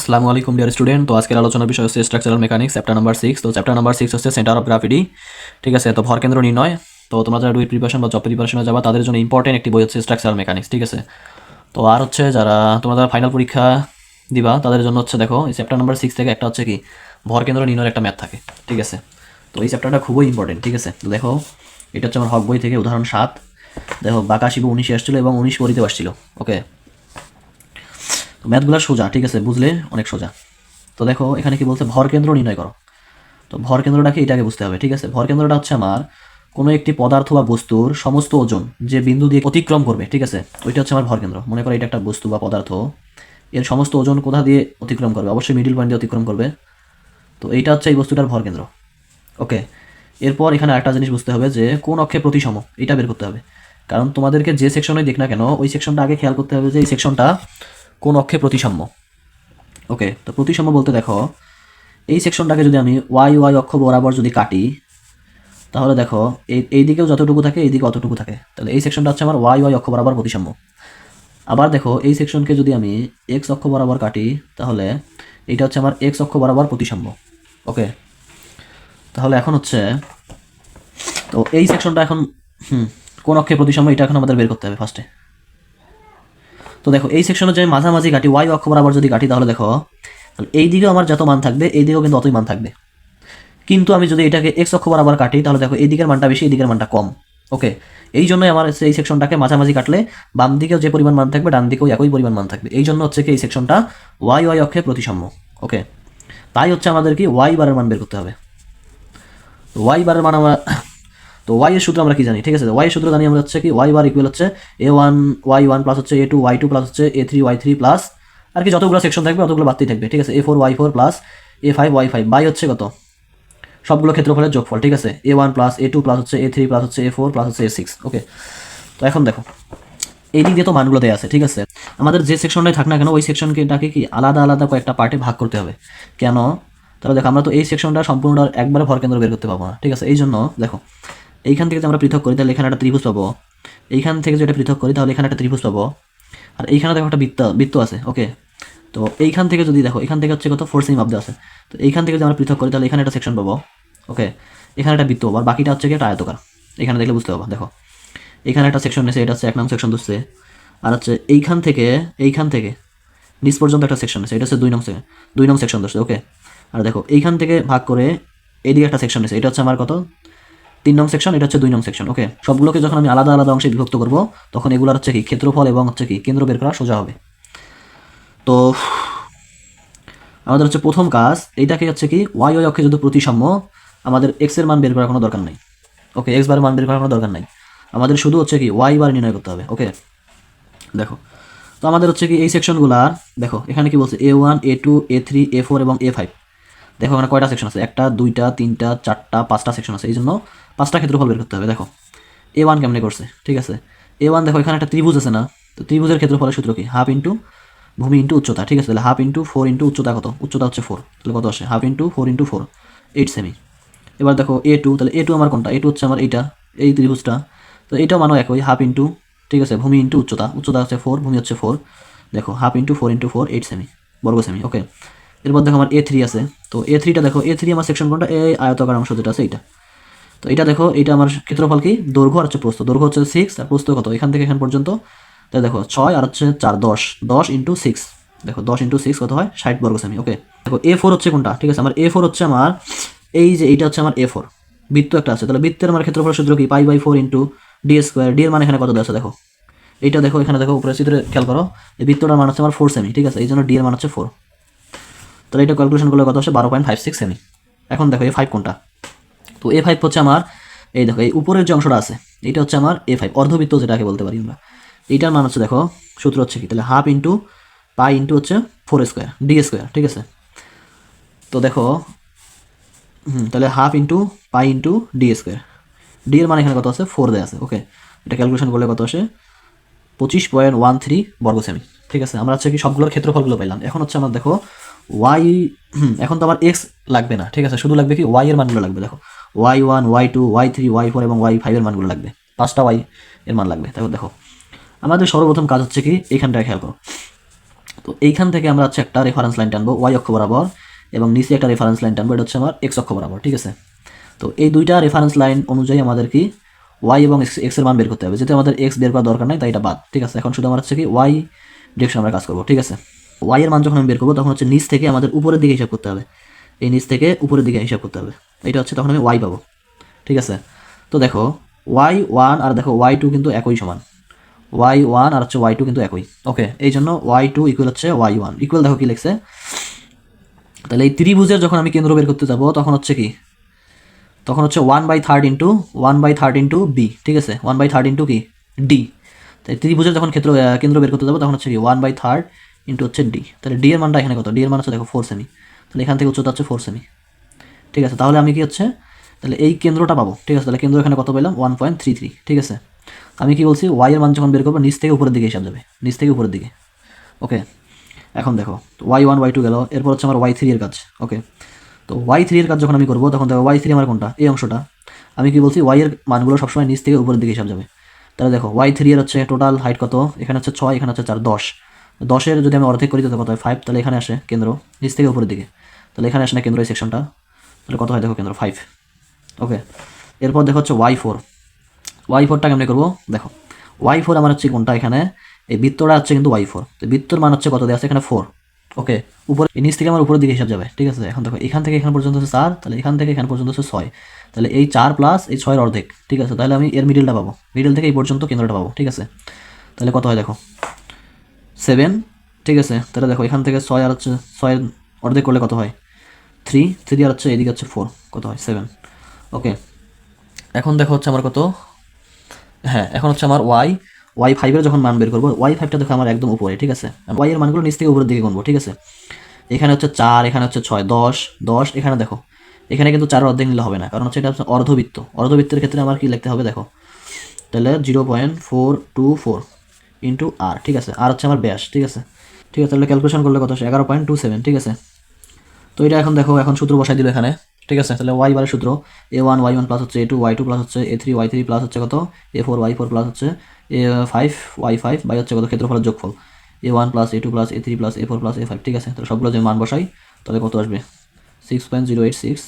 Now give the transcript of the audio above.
আসসালামু আলাইকুম dear student তো আজকের আলোচনার বিষয় হচ্ছে structural mechanics chapter number six তো চ্যাপ্টার নাম্বার সিক্স হচ্ছে সেন্টার অফ গ্রাফিটি ঠিক আছে, তো ভরকেন্দ্র নির্ণয়। তো তোমরা যারা ডুইট প্রিপারেশন বা জব প্রিপারেশনে যাবা, তাদের জন্য ইম্পর্টেন্ট একটি বই হচ্ছে স্ট্রাকচারাল মেকানিক্স ঠিক আছে? তো আর হচ্ছে যারা, তোমরা যারা ফাইনাল পরীক্ষা দিবা, তাদের জন্য হচ্ছে দেখো, এই চ্যাপ্টার নাম্বার সিক্স থেকে একটা হচ্ছে কি ভরকেন্দ্র নির্ণয়ের একটা ম্যাথ থাকে, ঠিক আছে? তো এই চ্যাপ্টারটা খুবই ইম্পর্টেন্ট ঠিক আছে? তো দেখো, এটা হচ্ছে আমার হক বই থেকে, উদাহরণ সাত। দেখো, বাঁকা শিবু উনিশে আসছিল এবং উনিশ পরিতেও আসছিল ওকে তো ম্যাথগুলো সোজা, ঠিক আছে? বুঝলে? অনেক সোজা। তো দেখো, এখানে কি বলছে? ভর কেন্দ্র নির্ণয় করো। তো ভর কেন্দ্রটাকে এটাকে বুঝতে হবে, ঠিক আছে? ভর কেন্দ্রটা হচ্ছে আমার কোনো একটি পদার্থ বা বস্তুর সমস্ত ওজন যে বিন্দু দিয়ে অতিক্রম করবে, ঠিক আছে? ওইটা হচ্ছে আমার ভর কেন্দ্র। মনে করো এটা একটা বস্তু বা পদার্থ। এর সমস্ত ওজন কোথা দিয়ে অতিক্রম করবে? অবশ্যই মিডিল পয়েন্ট দিয়ে অতিক্রম করবে। তো এইটা হচ্ছে এই বস্তুটার ভর কেন্দ্র। ওকে? এরপর এখানে একটা জিনিস বুঝতে হবে যে, কোন অক্ষে প্রতিসম, এটা বের করতে হবে। কারণ তোমাদেরকে যে সেকশনে দেখ না কেন, ওই সেকশনটা আগে খেয়াল করতে হবে যে এই সেকশনটা কোন অক্ষে প্রতিসাম্য। ওকে, তো প্রতিসাম্য বলতে দেখো, এই সেকশনটাকে যদি আমি ওয়াই ওয়াই অক্ষ বরাবর যদি কাটি, তাহলে দেখো, এই এই দিকেও যতটুকু থাকে, এই দিকে অতটুকু থাকে। তাহলে এই সেকশনটা হচ্ছে আমার ওয়াই ওয়াই অক্ষ বরাবর প্রতিসাম্য। আবার দেখো, এই সেকশনকে যদি আমি এক্স অক্ষ বরাবর কাটি, তাহলে এইটা হচ্ছে আমার এক্স অক্ষ বরাবর প্রতিসাম্য। ওকে, তাহলে এখন হচ্ছে, তো এই সেকশনটা এখন, হুম, কোন অক্ষে প্রতিসাম্য, এটা এখন আমাদের বের করতে হবে ফার্স্টে তো দেখো, এই সেকশনে যে মাঝামাঝি কাটি ওয়াই অক্ষ বরাবর যদি কাটি তাহলে দেখো, তাহলে এই দিকেও আমার যত মান থাকবে, এই দিকেও কিন্তু অতই মান থাকবে। কিন্তু আমি যদি এটাকে এক্স অক্ষ বরাবর কাটি, তাহলে দেখো, এই দিকের মানটা বেশি, এই দিকের মানটা কম ওকে এই জন্যই আমার এই সেকশনটাকে মাঝামাঝি কাটলে বাম দিকেও যে পরিমাণ মান থাকবে, ডান দিকেও একই পরিমাণ মান থাকবে। এই জন্য হচ্ছে কি, এই সেকশনটা ওয়াই ওয়াই অক্ষে প্রতিসাম্য ওকে তাই হচ্ছে আমাদের কি ওয়াই বারের মান বের করতে হবে। ওয়াই বারের মান আমরা তো ওয়াই এর সূত্র আমরা কি জানি? ঠিক আছে ওয়াই এর সূত্র জানি আমরা হচ্ছে কি ওয়াই বার ইকুয়াল হচ্ছে A one Y one plus হচ্ছে A two Y two plus হচ্ছে A three Y three plus আর কি যতগুলো সেকশন থাকবে অতগুলো বাড়তেই থাকবে, ঠিক আছে? A four Y four plus A five Y five by হচ্ছে কত? সবগুলো ক্ষেত্রফলের যোগফল, ঠিক আছে? A one plus A two plus হচ্ছে এ থ্রি প্লাস হচ্ছে এ ফোর প্লাস হচ্ছে এ সিক্স ওকে তো এখন দেখো, এই দিক দিয়ে তো মানগুলো দেওয়া আছে, ঠিক আছে? আমাদের যে সেকশনটাই থাক না কেন, ওই সেকশনকে এটাকে কি আলাদা আলাদা কয়েকটা পার্টে ভাগ করতে হবে। কেন? তাহলে দেখো, আমরা তো এই সেকশনটা সম্পূর্ণ একবারে ভর কেন্দ্র বের করতে পারব না, ঠিক আছে? এই জন্য দেখো এইখান থেকে যদি আমরা পৃথক করি, তাহলে এখানে একটা ত্রিভুজ পাবো। এইখান থেকে যদি এটা পৃথক করি, তাহলে এখানে একটা ত্রিভুজ পাবো। আর এইখানে দেখো একটা বৃত্ত বৃত্ত আছে ওকে তো এইখান থেকে যদি দেখো এখান থেকে হচ্ছে কত? ফোর সেমি অব্দ আছে। তো এইখান থেকে যদি আমরা পৃথক করি, তাহলে এখানে একটা সেকশন পাবো ওকে এখানে একটা বৃত্ত পাবো, আর বাকিটা হচ্ছে কি একটা আয়তকার। এখানে দেখলে বুঝতে পারব, দেখো। এখানে একটা সেকশন নিয়েছে এটা হচ্ছে এক নাম সেকশন ধরছে আর হচ্ছে এইখান থেকে এইখান থেকে, নিচ পর্যন্ত একটা সেকশন আছে এটা হচ্ছে দুই নং সেকশন দুই নং সেকশন ধরছে ওকে আর দেখো, এইখান থেকে ভাগ করে এইদিকে একটা সেকশন আছে এটা হচ্ছে আমার কত? তিন নং সেকশন এটা হচ্ছে দুই নং সেকশন ওকে সবগুলোকে যখন আমি আলাদা আলাদা অংশে বিভক্ত করব, তখন এগুলোর হচ্ছে কি? ক্ষেত্রফল এবং হচ্ছে কি? কেন্দ্র বের করা সোজা হবে। তো, আমাদের হচ্ছে প্রথম কাজ, এইটাকে হচ্ছে কি? ওয়াই ওয়াই অক্ষে যদি প্রতিসাম্য, আমাদের এক্সের মান বের করার কোনো দরকার নাই। ওকে এক্স বারের মান বের করার কোনো দরকার নাই। আমাদের শুধু হচ্ছে কি? ওয়াই বার নির্ণয় করতে হবে ওকে দেখো, তো আমাদের হচ্ছে কি? এই সেকশনগুলার দেখো, এখানে কি বলছে? A one A two A three A four এবং এ ফাইভ দেখো এখানে কয়টা সেকশন আছে? একটা, দুইটা, তিনটা, চারটা, পাঁচটা সেকশন আছে। এই জন্য পাঁচটা ক্ষেত্রফল বের করতে হবে, দেখো। এ ওয়ান কেমনে করছে? ঠিক আছে? এ ওয়ান দেখো, এখানে একটা ত্রিভুজ আছে না? তো ত্রিভুজের ক্ষেত্রফলের সূত্র কি? হাফ ইন্টু ভূমি ইন্টু উচ্চতা, ঠিক আছে? তাহলে হাফ ইন্টু ফোর ইন্টু উচ্চতা কত? উচ্চতা হচ্ছে ফোর তাহলে কত আসে? Half into four into four eight semi এবার দেখো এ টু তাহলে এ টু আমার কোনটা? এ টু হচ্ছে আমার এইটা, এই ত্রিভুজটা। তো এইটাও মানো একই হাফ ইন্টু ঠিক আছে? ভূমি ইন্টু উচ্চতা উচ্চতা হচ্ছে ফোর ভূমি হচ্ছে ফোর দেখো half into four into four eight semi বর্গ সেমি ওকে এরপর দেখো আমার এ থ্রি আছে। তো এ থ্রিটা দেখো এ থ্রি আমার সেকশন কোনটা? এই আয়তকার অংশ যেটা আছে এইটা। তো এটা দেখো এটা আমার ক্ষেত্রফল কি? দৈর্ঘ্য আর হচ্ছে প্রস্থ। দৈর্ঘ্য হচ্ছে সিক্স আর প্রস্থ কত? এখান থেকে এখান পর্যন্ত। তাই দেখো, ছয় আর হচ্ছে চার, দশ। দশ ইন্টু সিক্স দেখো, দশ ইন্টু সিক্স কত হয়? ষাট বর্গ সেমি ওকে দেখো এ ফোর হচ্ছে কোনটা? ঠিক আছে, আমার এ ফোর হচ্ছে আমার, এই যে এইটা হচ্ছে আমার এ ফোর বৃত্ত একটা আছে। তাহলে বৃত্তের আমার ক্ষেত্রফল সূত্র কি? Pi by four into D square D এর মানে এখানে কত দেওয়া আছে দেখো? এইটা দেখো, এখানে দেখো উপরে চিত্রে খেয়াল করো। এই বৃত্তটার মান হচ্ছে আমার ফোর সেমি, ঠিক আছে? এই জন্য ডি এর মান হচ্ছে ফোর তাহলে এটা ক্যালকুলেশন করলে কত হচ্ছে বারো পয়েন্ট ফাইভ সিক্স সেমি এখন দেখো এ ফাইভ কোনটা? তো এ ফাইভ হচ্ছে আমার, এই দেখো, এই উপরের যে অংশটা আছে, এইটা হচ্ছে আমার এ ফাইভ অর্ধবৃত্ত যেটাকে বলতে পারি আমরা। এইটার মান হচ্ছে দেখো, সূত্র হচ্ছে কি? তাহলে হাফ ইন্টু পাই ইন্টু হচ্ছে ফোর স্কোয়ার ডি স্কোয়ার ঠিক আছে? তো দেখো, হুম, তাহলে half into pi into D square D এর মানে এখানে কত আছে? ফোর দেওয়া আছে ওকে এটা ক্যালকুলেশন করলে কত আসে? পঁচিশ পয়েন্ট ওয়ান থ্রি বর্গ সেমি ঠিক আছে? আমরা হচ্ছে কি সবগুলোর ক্ষেত্রফলগুলো পাইলাম। এখন হচ্ছে আমার দেখো ওয়াই এখন তো আমার এক্স লাগবে না, ঠিক আছে? শুধু লাগবে কি ওয়াই এর মানগুলো লাগবে, দেখো। Y one Y two Y three Y four এবং ওয়াই ফাইভের মানগুলো লাগবে। পাঁচটা ওয়াই এর মান লাগবে, তারপর দেখো। আমাদের সর্বপ্রথম কাজ হচ্ছে কি এখানটায় খেয়াল করো। তো এইখান থেকে আমরা হচ্ছে একটা রেফারেন্স লাইন টানবো ওয়াই অক্ষ বরাবর এবং নিচে একটা রেফারেন্স লাইন টানবো, এটা হচ্ছে আমার এক্স অক্ষ বরাবর, ঠিক আছে? তো এই দুইটা রেফারেন্স লাইন অনুযায়ী আমাদের কি ওয়াই এবং এক্সের মান বের করতে হবে। যেহেতু আমাদের এক্স বের করার দরকার নাই, তাই এটা বাদ, ঠিক আছে? এখন শুধু আমার হচ্ছে কি ওয়াই ডিরেকশন আমরা কাজ করব, ঠিক আছে? ওয়াই এর মান যখন আমি বের করব, তখন হচ্ছে নিচ থেকে আমাদের উপরের দিকে হিসাব করতে হবে। এই নিচ থেকে উপরের দিকে হিসাব করতে হবে। এটা হচ্ছে তখন আমি ওয়াই পাবো। ঠিক আছে? তো দেখো ওয়াই ওয়ান আর দেখো ওয়াই টু কিন্তু একই সমান। ওয়াই ওয়ান আর হচ্ছে ওয়াই টু কিন্তু একই। ওকে এই জন্য ওয়াই টু ইকুয়াল হচ্ছে ওয়াই ওয়ান ইকুয়াল দেখো কি লিখছে? তাহলে এই ত্রিভুজের যখন আমি কেন্দ্র বের করতে যাব, তখন হচ্ছে কি? তখন হচ্ছে one by third into one by third into B ঠিক আছে? ওয়ান বাই থার্ড ইন্টু কি? ডি তাই ত্রিভুজের যখন ক্ষেত্র কেন্দ্র বের করতে যাব, তখন হচ্ছে কি? ওয়ান বাই থার্ড ইন্টু হচ্ছে ডি তাহলে ডি এর মানটা এখানে কত? ডি এর মান হচ্ছে দেখো ফোর সেমি তাহলে এখান থেকে উচ্চতা হচ্ছে ফোর সেমি ঠিক আছে, তাহলে আমি কি হচ্ছে? তাহলে এই কেন্দ্রটা পাবো। ঠিক আছে, তাহলে কেন্দ্র এখানে কত পেলাম? ওয়ান পয়েন্ট থ্রি থ্রি ঠিক আছে, আমি কি বলছি? ওয়াই এর মান যখন বের করব, নিচ থেকে উপরের দিকে হিসাব যাবে। নিচ থেকে উপরের দিকে। ওকে, এখন দেখো ওয়াই ওয়ান ওয়াই টু গেল। এরপর হচ্ছে আমার ওয়াই থ্রি এর কাজ। ওকে, তো ওয়াই থ্রি এর কাজ যখন আমি করব, তখন দেখো ওয়াই থ্রি আমার কোনটা? এই অংশটা। আমি কি বলছি? ওয়াই এর মানগুলো সবসময় নিচ থেকে উপরের দিকে হিসাব যাবে। তাহলে দেখো ওয়াই থ্রি এর হচ্ছে টোটাল হাইট কত? এখানে হচ্ছে ছয়, এখানে হচ্ছে চার, দশ। দশের যদি আমি অর্ধেক করি, তাহলে কত হয়? ফাইভ তাহলে এখানে আসে কেন্দ্র, নিচ থেকে উপরের দিকে। তাহলে এখানে আসে না কেন্দ্র এই সেকশনটা তাহলে কত হয়? দেখো কেন্দ্র ফাইভ ওকে এরপর দেখো হচ্ছে ওয়াই ফোর ওয়াই ফোরটা কেমনি করব? দেখো। ওয়াই ফোর আমার হচ্ছে কোনটা এখানে? এই বৃত্তটা হচ্ছে কিন্তু ওয়াই ফোর তো বৃত্তর মান হচ্ছে কত? দেওয়া আছে এখানে ফোর ওকে উপরে নিচ থেকে আমার উপরের দিকে হিসাব যাবে। ঠিক আছে? এখন দেখো, এখান থেকে এখান পর্যন্ত হচ্ছে চার, তাহলে এখান থেকে এখান পর্যন্ত হচ্ছে ছয়। তাহলে এই চার প্লাস এই ছয়ের অর্ধেক। ঠিক আছে? তাহলে আমি এর মিডিলটা পাবো। মিডিল থেকে এই পর্যন্ত কেন্দ্রটা পাবো। ঠিক আছে? তাহলে কত হয়? দেখো। সেভেন, ঠিক আছে? তাহলে দেখো, এখান থেকে ছয় আর হচ্ছে, ছয়ের অর্ধেক করলে কত হয়? থ্রি থ্রি আর হচ্ছে, এদিকে হচ্ছে ফোর, কত হয়? সেভেন। ওকে। এখন দেখো হচ্ছে আমার কত? হ্যাঁ এখন হচ্ছে আমার ওয়াই। ওয়াই ফাইভের যখন মান বের করব, ওয়াই ফাইভটা দেখো আমার একদম উপরে, ঠিক আছে? ওয়াই এর মানগুলো নিচ থেকে উপরের দিকে গুনবো, ঠিক আছে? এখানে হচ্ছে চার, এখানে হচ্ছে ছয়, দশ দশ, এখানে দেখো। এখানে কিন্তু চার অর্ধেক নিলে হবে না, কারণ হচ্ছে এটা হচ্ছে অর্ধবৃত্ত। অর্ধবৃত্তের ক্ষেত্রে আমার কি লিখতে হবে, দেখো? তাহলে zero point four two four into আর ঠিক আছে? আর হচ্ছে আমার ব্যাস ঠিক আছে? ঠিক আছে, তাহলে ক্যালকুলেশন করলে কত আসে? এগারো পয়েন্ট টু সেভেন ঠিক আছে? তো এটা এখন দেখো, এখন সূত্র বসাই দিল এখানে, ঠিক আছে? তাহলে ওয়াই বারের সূত্র A one Y one plus হচ্ছে A two Y two plus হচ্ছে A three Y three plus হচ্ছে কত? A four Y four plus হচ্ছে A five Y five by হচ্ছে কত? ক্ষেত্রফলের যোগফল। A one plus A two plus A three plus A four plus A five ঠিক আছে? তাহলে সবগুলো যদি মান বসাই, তাহলে কত আসবে? Six point zero eight six